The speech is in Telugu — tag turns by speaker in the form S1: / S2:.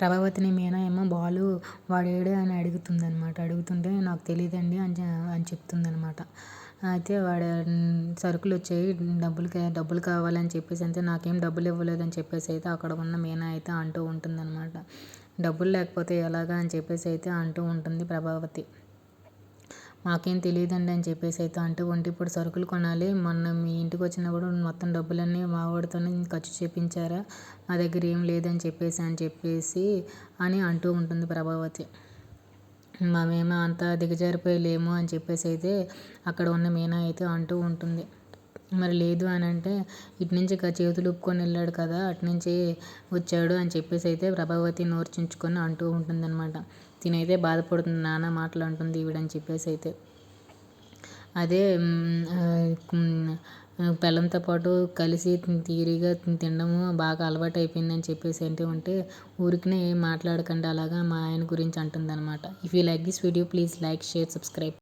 S1: ప్రభావతిని మీనా ఏమో బాలు వాడేడు అని అడుగుతుందనమాట అడుగుతుంటే నాకు తెలియదండి అని అని చెప్తుందనమాట అయితే వాడు సరుకులు వచ్చాయి డబ్బులు డబ్బులు కావాలని చెప్పేసి అంటే నాకేం డబ్బులు ఇవ్వలేదని చెప్పేసి అయితే అక్కడ ఉన్న మీనా అయితే అంటూ ఉంటుందన్నమాట. డబ్బులు లేకపోతే ఎలాగా అని చెప్పేసి అయితే అంటూ ఉంటుంది ప్రభావతి. మాకేం తెలియదండి అని చెప్పేసి అయితే అంటూ ఉంటే ఇప్పుడు సరుకులు కొనాలి. మొన్న మీ ఇంటికి వచ్చినప్పుడు మొత్తం డబ్బులన్నీ మా వాడితోనే ఖర్చు చేపించారా? మా దగ్గర ఏం లేదని చెప్పేసి అని చెప్పేసి అని అంటూ ఉంటుంది ప్రభావతి. మేమేమో అంత దిగజారిపోయి లేము అని చెప్పేసి అయితే అక్కడ ఉన్న మీనా అయితే అంటూ ఉంటుంది. మరి లేదు అని అంటే ఇటు నుంచి చేతులు ఊపుకొని వెళ్ళాడు కదా అటు నుంచి వచ్చాడు అని చెప్పేసి అయితే ప్రభావతి నోర్చించుకొని అంటూ ఉంటుందన్నమాట. తినైతే బాధపడుతుంది నాన్న మాటలు అంటుంది ఈవిడని చెప్పేసి అయితే. అదే పెళ్ళంతో పాటు కలిసి తీరిగా తినడము బాగా అలవాటు అయిపోయిందని చెప్పేసి ఏంటి ఉంటే ఊరికనే ఏం మాట్లాడకండి అలాగా మా ఆయన గురించి అంటుందన్నమాట. If you like this video please like share subscribe